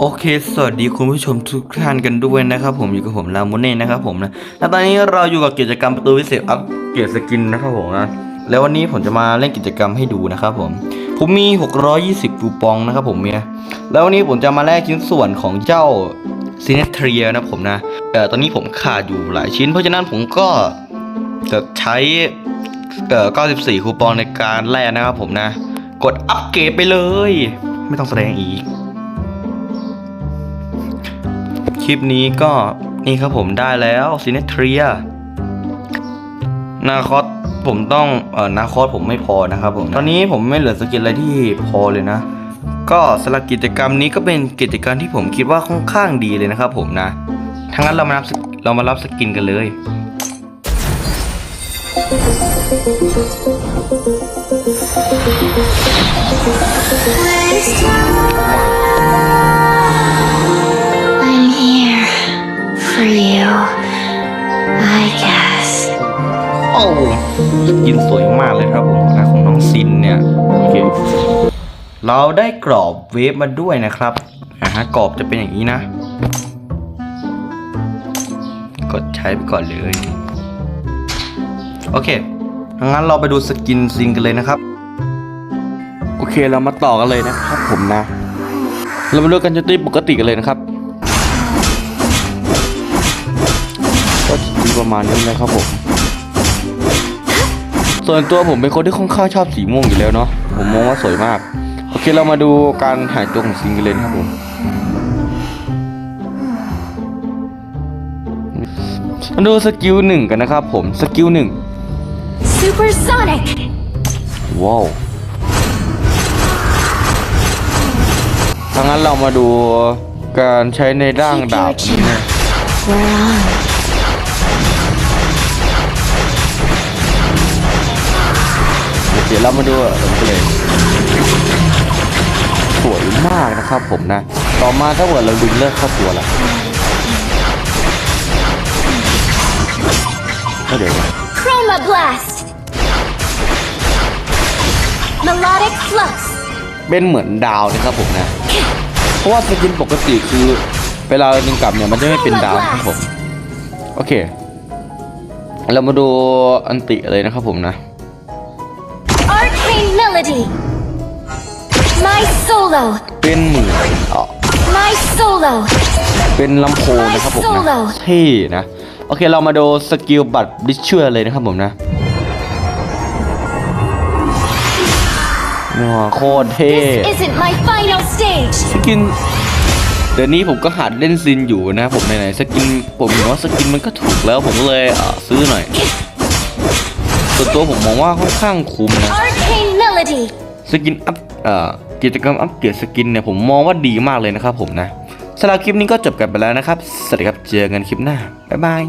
โอเค สวัสดีคุณผู้ชมทุกท่านกันด้วยนะครับผมอยู่กับผมลาโมเน่นะครับผมนะและตอนนี้เราอยู่กับกิจกรรมประตูวิเศษอัปเกรดสกินนะครับผมนะแล้ววันนี้ผมจะมาเล่นกิจกรรมให้ดูนะครับผม ผมมี 620ปูปองนะครับผมเนี่ยแล้ววันนี้ผมจะมาแลกชิ้นส่วนของเจ้าซินเนทรียนะผมนะเอ่ตอนนี้ผมขาดอยู่หลายชิ้น เพราะฉะนั้นผมก็จะใช้เอ่อ94คูปองในการแลกนะครับผมนะ กดอัปเกรดไปเลย ไม่ต้องแสดงอีก ลิปนี้ก็นี่ครับผมได้แล้วซินเนทรียนาคอสผมต้องเออนาคอสผมไม่พอนะครับผม ตอนนี้ผมไม่เหลือสกินอะไรที่พอเลยนะ ก็สำหรับกิจกรรมนี้ก็เป็นกิจกรรมที่ผมคิดว่าค่อนข้างดีเลยนะครับผมนะทั้งนั้นเรามารับสเรามารับสกินกันเลย I'm กินสวยมากเลยครับผมนะของน้องซินเนี่ยโอเคเราได้กรอบเวฟมาด้วยนะครับอ่าฮะกรอบจะเป็นอย่างนี้นะ กดใช้ไปก่อนเลยโอเคงั้นเราไปดูสกินซินกันเลยนะครับ โอเคเรามาต่อกันเลยนะครับผมนะ เรามาดูกันจนตีปกติกันเลยนะครับก็ประมาณนี้นะครับผม ส่วนตัวผมเป็นคนที่ค่อนข้างชอบสีม่วงอยู่แล้วเนาะผมมองว่าสวยมาก โอเคเรามาดูการหายตัวของซิงกันเลยนะครับผมมาดูสกิลหนึ่งกันนะครับผมสกิลหนึ่ง Supersonic! ว้าวถ้างั้นเรามาดูการใช้ในร่างดาบอันนี้นะ เคเรามาดูผมกันเลยสวยมากนะครับผมนะ ต่อมาถ้าเกิดเราดึงเลือดเข้าตัวละก็เดี๋ยวนะ Chroma Blast! Melodic Flux! เป็นเหมือนดาวนะครับผมนะ เพราะว่าสกินปกติคือเวลาดึงกลับเนี่ยมันจะไม่เป็นดาวนะครับผม โอเค เรามาดูอันติเลยนะครับผมนะ Arcane Melody! My solo! เป็นเหมือนเอ่อ My solo! เป็นลำโพงนะครับผมนะ Solo เท่นะ โอเคเรามาดูสกิลบัตรดิชเชอร์เลยนะครับผมนะว้าวโคตรเท่ This isn't my final stage! สกินเดี๋ยวนี้ผมก็หัดเล่นซินอยู่นะผมไหนๆสกินผมเห็นว่าสกินมันก็ถูกแล้วผมก็เลยเอ่อซื้อหน่อยส่วนตัวผมมองว่าค่อนข้างคุ้มนะ Arcane Melody! สกินอัพเอ่อกิจกรรมอัพเกรดสกินเนี่ยผมมองว่าดีมากเลยนะครับผมนะสำหรับคลิปนี้ก็จบกันไปแล้วนะครับ สวัสดีครับ เจอกันคลิปหน้า บ๊ายบาย